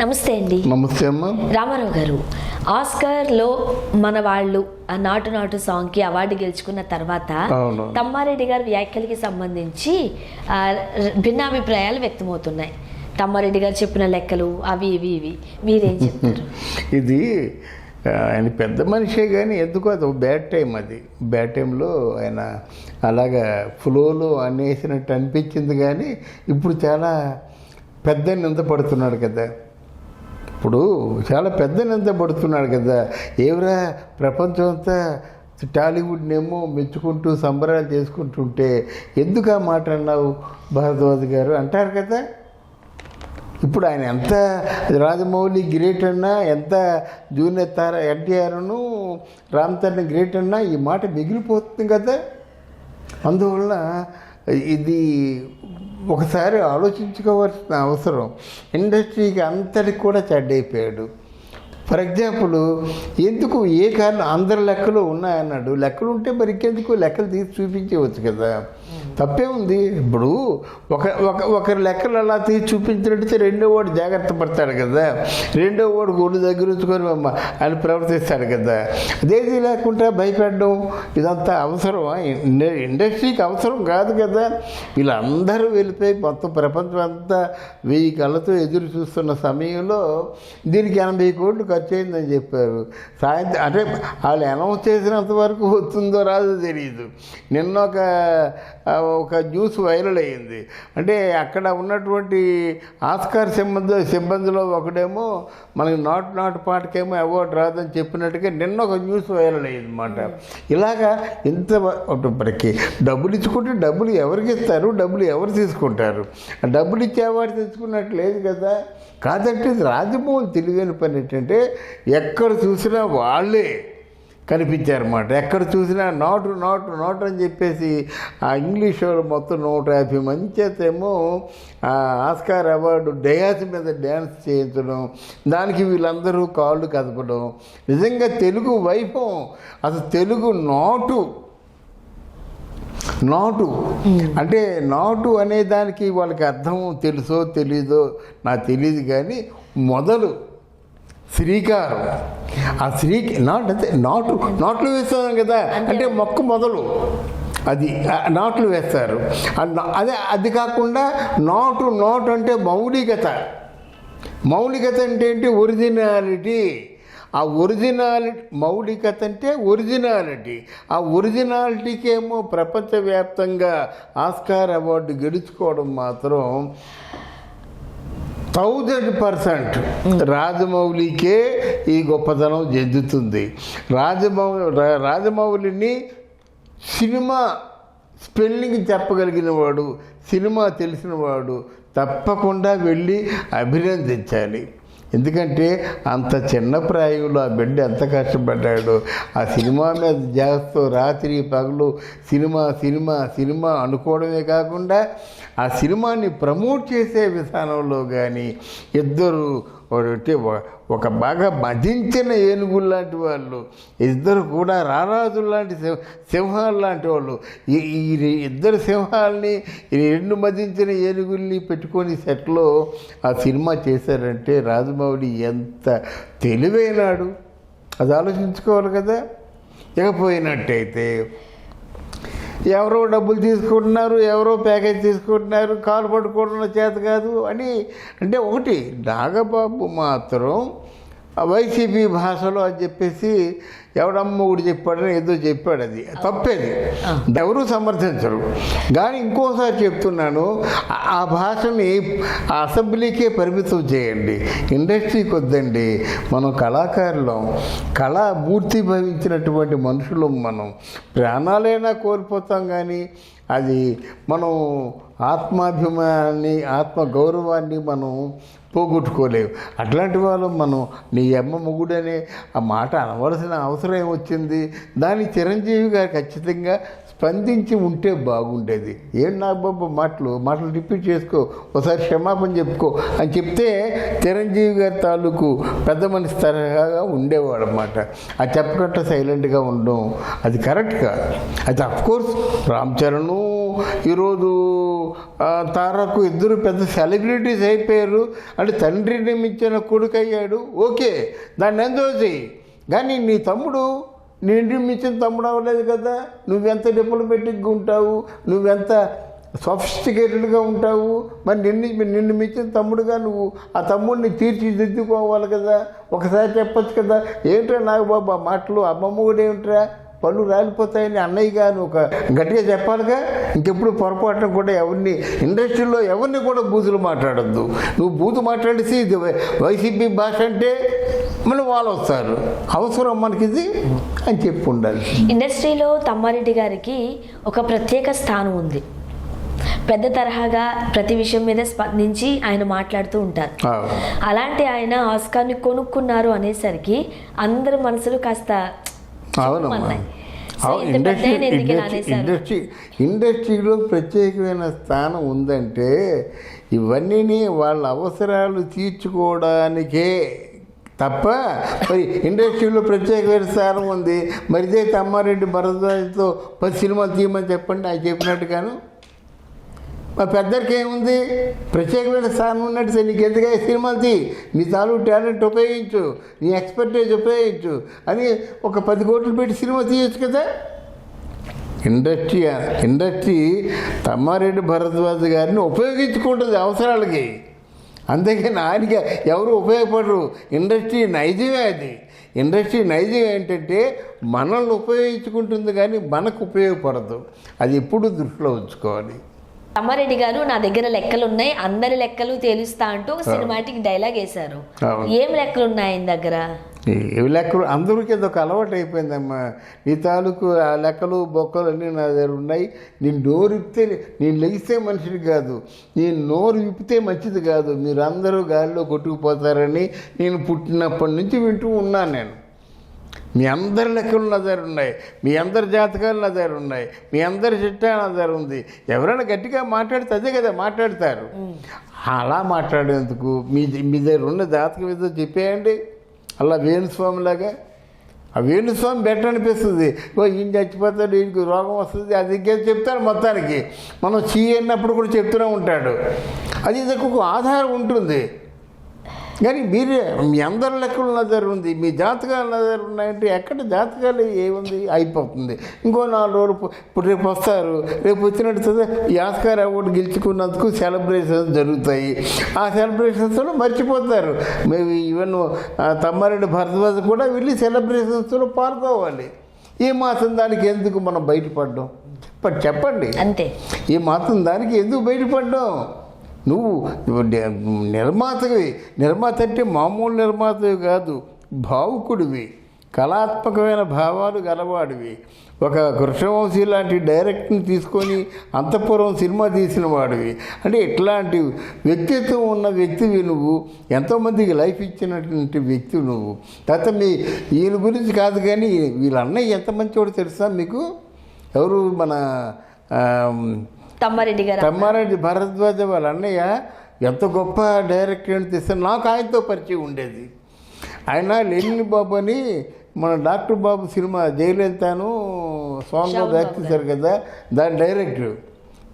నమస్తే అండి. నమస్తే అమ్మా. రామారావు గారు ఆస్కర్లో మన వాళ్ళు ఆ నాటు నాటు సాంగ్కి అవార్డు గెలుచుకున్న తర్వాత. తమ్మారెడ్డి గారి వ్యాఖ్యలకి సంబంధించి భిన్నాభిప్రాయాలు వ్యక్తమవుతున్నాయి. తమ్మారెడ్డి గారు చెప్పిన లెక్కలు అవి ఇవి ఇవి. మీరేం చెప్తారు? ఇది ఆయన పెద్ద మనిషే కానీ ఎందుకో అది బ్యాడ్ టైం అది. బ్యాడ్ టైంలో ఆయన అలాగా ఫ్లోలో అనేసినట్టు అనిపించింది కానీ ఇప్పుడు చాలా పెద్ద నింద పడుతున్నాడు కదా. ఇప్పుడు చాలా పెద్ద నింద పడుతున్నాడు కదా. ఏవరా ప్రపంచం అంతా టాలీవుడ్నేమో మెచ్చుకుంటూ సంబరాలు చేసుకుంటుంటే ఎందుకు ఆ మాట అన్నావు భారద్వాజ్ గారు? అంటారు కదా. ఇప్పుడు ఆయన ఎంత రాజమౌళి గ్రేట్ అన్నా ఎంత జూనియర్ తార ఎన్టీఆర్ను రామ్ తరణ్ గ్రేట్ అన్నా ఈ మాట మిగిలిపోతుంది కదా. అందువల్ల ఇది ఒకసారి ఆలోచించుకోవాల్సిన అవసరం. ఇండస్ట్రీకి అంతటికి కూడా చెడ్డైపోయాడు. ఫర్ ఎగ్జాంపుల్ ఎందుకు ఏ కారణం అందరి లెక్కలు ఉన్నాయన్నాడు? లెక్కలు ఉంటే మరి ఇంకెందుకు లెక్కలు తీసి చూపించవచ్చు కదా? తప్పే ఉంది. ఇప్పుడు ఒక ఒక ఒకరి లెక్కలు అలా తీసి చూపించినట్టయితే రెండో వాడు జాగ్రత్త పడతాడు కదా. రెండో వాడు గుడి దగ్గర ఉంచుకొని అమ్మ ఆయన ప్రవర్తిస్తాడు కదా. అదేది లేకుండా భయపెట్టడం ఇదంతా అవసరమా? ఇండ- ఇండస్ట్రీకి అవసరం కాదు కదా. వీళ్ళందరూ వెళ్ళిపోయి మొత్తం ప్రపంచం అంతా వెయ్యి కళ్ళతో ఎదురు చూస్తున్న సమయంలో దీనికి ఎనభై కోట్లు ఖర్చు అయిందని చెప్పారు. సాయంత్రం అంటే వాళ్ళు అనౌన్స్ చేసినంత వరకు వస్తుందో రాదో తెలియదు నిన్న ఒక ఒక న్యూస్ వైరల్ అయ్యింది. అంటే అక్కడ ఉన్నటువంటి ఆస్కార్ సిబ్బంది సిబ్బందిలో ఒకడేమో మనకి నాట్ నాట్ పాటకేమో అవార్డు రాదని చెప్పినట్టుగా నిన్న ఒక న్యూస్ వైరల్ అయ్యింది అనమాట ఇలాగా ఇంత ఇప్పటికి డబ్బులు ఇచ్చుకుంటే డబ్బులు ఎవరికి ఇస్తారు? డబ్బులు ఎవరు తీసుకుంటారు? డబ్బులు ఇచ్చేవాడు తెచ్చుకున్నట్టు లేదు కదా. కాదంటే ఇది తెలివైన పని ఏంటంటే ఎక్కడ చూసినా వాళ్ళే కనిపించారన్నమాట. ఎక్కడ చూసినా నాటు నాటు నాటు అని చెప్పేసి ఆ ఇంగ్లీష్ వాళ్ళు మొత్తం నూట యాభై మంది చేతేమో ఆ ఆస్కార్ అవార్డు డయాస్ మీద డ్యాన్స్ చేయించడం దానికి వీళ్ళందరూ కాళ్ళు కదపడం. నిజంగా తెలుగు వైభవం. అసలు తెలుగు నాటు. నాటు. అంటే నాటు అనే దానికి వాళ్ళకి అర్థం తెలుసో తెలీదో నాకు తెలియదు కానీ మొదలు. శ్రీకారం. ఆ శ్రీ నాటు అంటే నాటు నాట్లు వేస్తాం కదా. అంటే మొక్క మొదలు. అది నాట్లు వేస్తారు. అదే అది కాకుండా నాటు నాటు అంటే మౌలికత. మౌలికత అంటే ఏంటి? ఒరిజినాలిటీ. ఆ ఒరిజినాలిటీ మౌలికత అంటే ఒరిజినాలిటీ. ఆ ఒరిజినాలిటీకి ఏమో ప్రపంచవ్యాప్తంగా ఆస్కార్ అవార్డు గెలుచుకోవడం మాత్రం థౌజండ్ పర్సెంట్ రాజమౌళికే ఈ గొప్పతనం జద్దుతుంది రాజమౌళి రా- రాజమౌళిని సినిమా స్పెల్లింగ్ చెప్పగలిగిన వాడు సినిమా తెలిసిన వాడు తప్పకుండా వెళ్ళి అభినందించాలి. ఎందుకంటే అంత చిన్న ప్రాయంలో ఆ బిడ్డ ఎంత కష్టపడ్డాడు. ఆ సినిమా మీద జాగ్రత్త రాత్రి పగలు సినిమా సినిమా సినిమా అనుకోవడమే కాకుండా ఆ సినిమాని ప్రమోట్ చేసే విధానంలో కానీ ఇద్దరు అంటే ఒక- బాగా మదించిన ఏనుగులు లాంటి వాళ్ళు ఇద్దరు కూడా రారాజు లాంటి సింహాలు లాంటి వాళ్ళు. ఈ ఇద్దరు సింహాలని ఈ రెండు మదించిన ఏనుగుల్ని పెట్టుకొని సెట్లో ఆ సినిమా చేశారంటే రాజమౌళి ఎంత తెలివైనాడు. అది ఆలోచించుకోవాలి కదా. ఇకపోయినట్టయితే ఎవరో డబ్బులు తీసుకుంటున్నారు ఎవరో ప్యాకేజ్ తీసుకుంటున్నారు కాలు పట్టుకోవడం చేత కాదు అని. అంటే ఒకటి నాగబాబు మాత్రం వైసీపీ భాషలో అని చెప్పేసి ఎవడమ్మ ఒకటి చెప్పాడని ఏదో చెప్పాడు అది. తప్పేది. ఎవరు సమర్థించరు. కానీ ఇంకోసారి చెప్తున్నాను ఆ- భాషని అసెంబ్లీకే పరిమితం చేయండి. ఇండస్ట్రీకి వద్దండి మనం కళాకారులం. కళ మూర్తి భవించినటువంటి మనుషులం మనం. ప్రాణాలైనా కోల్పోతాం కానీ అది మనం ఆత్మాభిమానాన్ని ఆత్మ గౌరవాన్ని మనం పోగొట్టుకోలేవు. అట్లాంటి వాళ్ళు మనం నీ అమ్మ మొగుడనే ఆ మాట అనవలసిన అవసరం ఏమొచ్చింది దాని చిరంజీవి గారు ఖచ్చితంగా స్పందించి ఉంటే బాగుండేది. ఏం నా బాబు మాటలు? మాటలు రిపీట్ చేసుకో. ఒకసారి క్షమాపణ చెప్పుకో. అని చెప్తే చిరంజీవి గారి తాలూకు పెద్ద మనిషి తరహాగా ఉండేవాడు అనమాట అది చెప్పకుండా సైలెంట్గా ఉండడం అది కరెక్ట్ కాదు. అది అఫ్కోర్స్ రామ్ చరణ్ ఈరోజు తారకు ఇద్దరు పెద్ద సెలబ్రిటీస్ అయిపోయారు. అంటే తండ్రిని మించిన కొడుకు అయ్యాడు ఓకే దాన్ని ఎందోసి కానీ నీ తమ్ముడు నిండి మించిన తమ్ముడు అవ్వలేదు కదా? నువ్వెంత డిప్లొమాటిక్గా ఉంటావు? నువ్వెంత సొఫిస్టికేటెడ్గా ఉంటావు? మరి నిన్ను నిన్ను మించిన తమ్ముడుగా నువ్వు ఆ తమ్ముడిని తీర్చిదిద్దుకోవాలి కదా? ఒకసారి చెప్పొచ్చు కదా? ఏంట్రా నాకు ఆ మాటలు? అమ్మమ్మ కూడా ఏమిట్రా పళ్ళు రాలిపోతాయని అన్నయ్య గారు ఒక గట్టిగా చెప్పాలిగా ఇంకెప్పుడు పొరపాటున కూడా ఎవరిని ఇండస్ట్రీలో ఎవరిని కూడా బూతులు మాట్లాడద్దు. నువ్వు బూతు మాట్లాడేసి ఇది వైసీపీ భాష అంటే మళ్ళీ వాళ్ళు వస్తారు. అవసరం మనకిది అని చెప్పి ఉండాలి. ఇండస్ట్రీలో తమ్మారెడ్డి గారికి ఒక ప్రత్యేక స్థానం ఉంది. పెద్ద తరహాగా ప్రతి విషయం మీద స్పందించి ఆయన మాట్లాడుతూ ఉంటారు. అలాంటి ఆయన ఆస్కార్ని కొనుక్కున్నారు అనేసరికి అందరి మనసులు కాస్త అవునమ్మా ఇండస్ట్రీ ఇండస్ట్రీ ఇండస్ట్రీలో ప్రత్యేకమైన స్థానం ఉందంటే ఇవన్నీ వాళ్ళ అవసరాలు తీర్చుకోవడానికే తప్ప మరి ఇండస్ట్రీలో ప్రత్యేకమైన స్థానం ఉంది. మరి ఇదే తమ్మారెడ్డి భరద్వాజ్తో పది సినిమాలు తీయమని చెప్పండి ఆయన చెప్పినట్టుగాను. మా పెద్దరికి ఏముంది? ప్రత్యేకమైన స్థానం ఉన్నట్టు నీకు ఎందుకు సినిమాలు తీ? నీ తాలూకు టాలెంట్ ఉపయోగించు నీ ఎక్స్పర్టేజ్ ఉపయోగించు అని ఒక పది కోట్లు పెట్టి సినిమా తీయచ్చు కదా? ఇండస్ట్రీ ఇండస్ట్రీ తమ్మారెడ్డి భరద్వాజ్ గారిని ఉపయోగించుకుంటుంది అవసరాలకి. అందుకే ఆయనకి ఎవరు ఉపయోగపడరు? ఇండస్ట్రీ నైజమే అది. ఇండస్ట్రీ నైజం ఏంటంటే మనల్ని ఉపయోగించుకుంటుంది కానీ మనకు ఉపయోగపడదు. అది ఎప్పుడు దృష్టిలో ఉంచుకోవాలి. తమ్మారెడ్డి గారు నా దగ్గర లెక్కలు ఉన్నాయి అందరి లెక్కలు తేలుస్తా అంటూ ఒక సినిమాటిక్ డైలాగ్ వేశారు. ఏం లెక్కలు ఉన్నాయి ఆయన దగ్గర? ఈ లెక్కలు? అందరికీ అదొక అలవాటు అయిపోయిందమ్మా. నీ తాలూకు ఆ లెక్కలు బొక్కలు అన్నీ నా దగ్గర ఉన్నాయి. నేను నోరు విప్పితే నేను లెగిస్తే మనిషిని కాదు. నేను నోరు విప్పితే మంచిది కాదు. మీరు అందరూ గాలిలో కొట్టుకుపోతారని నేను పుట్టినప్పటి నుంచి వింటూ ఉన్నాను నేను. మీ అందరి లెక్కలు నా దగ్గర ఉన్నాయి. మీ అందరి జాతకాలు నా దగ్గర ఉన్నాయి. మీ అందరి చిట్టా నా దగ్గర ఉంది. ఎవరైనా గట్టిగా మాట్లాడితే అదే కదా మాట్లాడతారు. అలా మాట్లాడేందుకు? మీ మీ దగ్గర ఉన్న జాతకం ఏదో చెప్పేయండి. అలా వేణుస్వామిలాగా ఆ వేణుస్వామి బెటర్ అనిపిస్తుంది. ఓ ఈయన చచ్చిపోతాడు ఈయనకి రోగం వస్తుంది అది ఇంకేం చెప్తాడు మొత్తానికి. మనం చీ అన్నప్పుడు కూడా చెప్తూనే ఉంటాడు. అది ఇదొక ఆధారం ఉంటుంది. కానీ మీరే మీ అందరి లెక్కలు నా దగ్గర ఉంది మీ జాతకాలు నా దగ్గర ఉన్నాయంటే ఎక్కడ జాతకాలు ఏముంది? అయిపోతుంది. ఇంకో నాలుగు రోజులు ఇప్పుడు రేపు వస్తారు రేపు వచ్చినట్టు ఈ ఆస్కార్ అవార్డు గెలుచుకున్నందుకు సెలబ్రేషన్స్ జరుగుతాయి. ఆ సెలబ్రేషన్స్లో మర్చిపోతారు. మేము ఈవెన్ తమ్మారెడ్డి భరద్వాజ్ కూడా వెళ్ళి సెలబ్రేషన్స్లో పాల్గొవాలి. ఈ మాత్రం దానికి ఎందుకు మనం బయటపడ్డాం? చెప్పండి చెప్పండి. అంతే. ఈ మాత్రం దానికి ఎందుకు బయటపడ్డావు నువ్వు నిర్మాతవి. నిర్మాత అంటే మామూలు నిర్మాతవి కాదు భావుకుడివి కళాత్మకమైన భావాలు గలవాడివి. ఒక కృష్ణవంశీ లాంటి డైరెక్ట్ని తీసుకొని అంతఃపురం సినిమా తీసిన వాడివి. అంటే ఇట్లాంటి వ్యక్తిత్వం ఉన్న వ్యక్తివి నువ్వు. ఎంతోమందికి లైఫ్ ఇచ్చినటువంటి వ్యక్తి నువ్వు. తర్వాత మీ ఈయన గురించి కాదు కానీ వీళ్ళ అన్నయ్య ఎంత మంచివాడు తెలుసా మీకు? ఎవరు మన తమ్మారెడ్డి గారు. తమ్మారెడ్డి భరద్వాజ వాళ్ళ అన్నయ్య ఎంత గొప్ప డైరెక్టర్ అని తెస్తే నాకు ఆయనతో పరిచయం ఉండేది. ఆయన లెనిన్ బాబు అని మన డాక్టర్ బాబు సినిమా జయలలితాను బాబు చేశారు కదా దాని డైరెక్టర్.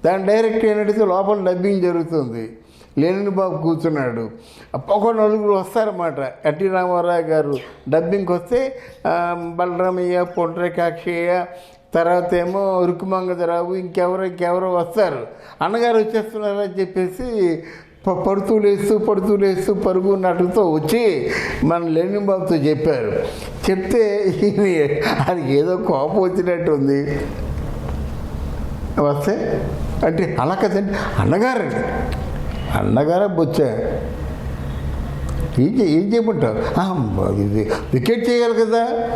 దాని డైరెక్టర్ ఏంటంటే లోపల డబ్బింగ్ జరుగుతుంది. లెనిన్ బాబు కూర్చున్నాడు. ఒక నలుగురు వస్తారన్నమాట. ఎన్టీ రామారావు గారు డబ్బింగ్కి వస్తే బలరామయ్య పొండ్రకాక్షయ్య తర్వాత ఏమో రుక్కుమంగదరావు ఇంకెవరో ఇంకెవరో వస్తారు. అన్నగారు వచ్చేస్తున్నారని చెప్పేసి ప- పడుతూ లేస్తూ పడుతూ లేస్తూ పరుగు నటుతో వచ్చి మన లెనిన్ బాబుతో చెప్పారు. చెప్తే ఈయన అది ఏదో కోపం వచ్చినట్టు ఉంది. వస్తే అంటే అలా కదండి. అన్నగారు అన్నగారే బొచ్చా. ఏం చే- ఏం చేయమంటావు? ఇది వికెట్ చేయాలి కదా.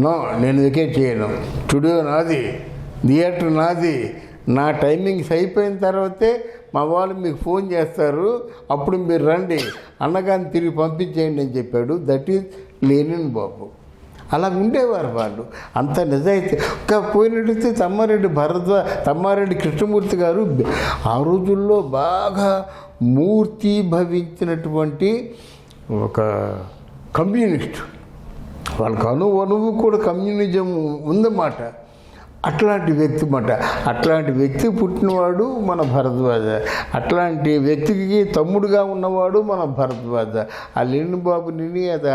నో నేను వికెట్ చేయను. స్టూడియో నాది థియేటర్ నాది. నా టైమింగ్స్ అయిపోయిన తర్వాతే మా వాళ్ళు మీకు ఫోన్ చేస్తారు. అప్పుడు మీరు రండి. అన్నగాని తిరిగి పంపించేయండి అని చెప్పాడు. That is Lenin Babu. అలా ఉండేవారు వాళ్ళు. అంత నిజాయితీ. ఇంకా పోయినట్టయితే తమ్మారెడ్డి భరద్వా తమ్మారెడ్డి కృష్ణమూర్తి గారు ఆ రోజుల్లో బాగా మూర్తి భవించినటువంటి ఒక కమ్యూనిస్ట్. వాళ్ళకు అణువు కూడా కమ్యూనిజం ఉందన్నమాట. అట్లాంటి వ్యక్తి మాట. అట్లాంటి వ్యక్తి పుట్టినవాడు మన భరద్వాజ. అట్లాంటి వ్యక్తికి తమ్ముడుగా ఉన్నవాడు మన భరద్వాజ. ఆ బాబు బాబుని అది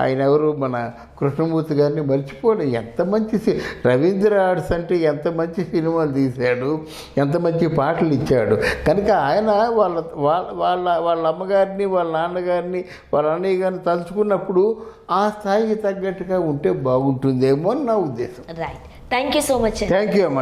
ఆయన ఎవరు? మన కృష్ణమూర్తి గారిని మర్చిపోలే. ఎంత మంచి సి- రవీంద్ర ఆర్ట్స్ అంటే ఎంత మంచి సినిమాలు తీశాడు. ఎంత మంచి పాటలు ఇచ్చాడు. కనుక ఆయన వాళ్ళ వాళ్ళ వాళ్ళ వాళ్ళ అమ్మగారిని వాళ్ళ నాన్నగారిని వాళ్ళ అన్నయ్య గారిని తలుచుకున్నప్పుడు ఆ స్థాయికి తగ్గట్టుగా ఉంటే బాగుంటుందేమో అని నా ఉద్దేశం. Right Thank you so much. Thank you, Amad.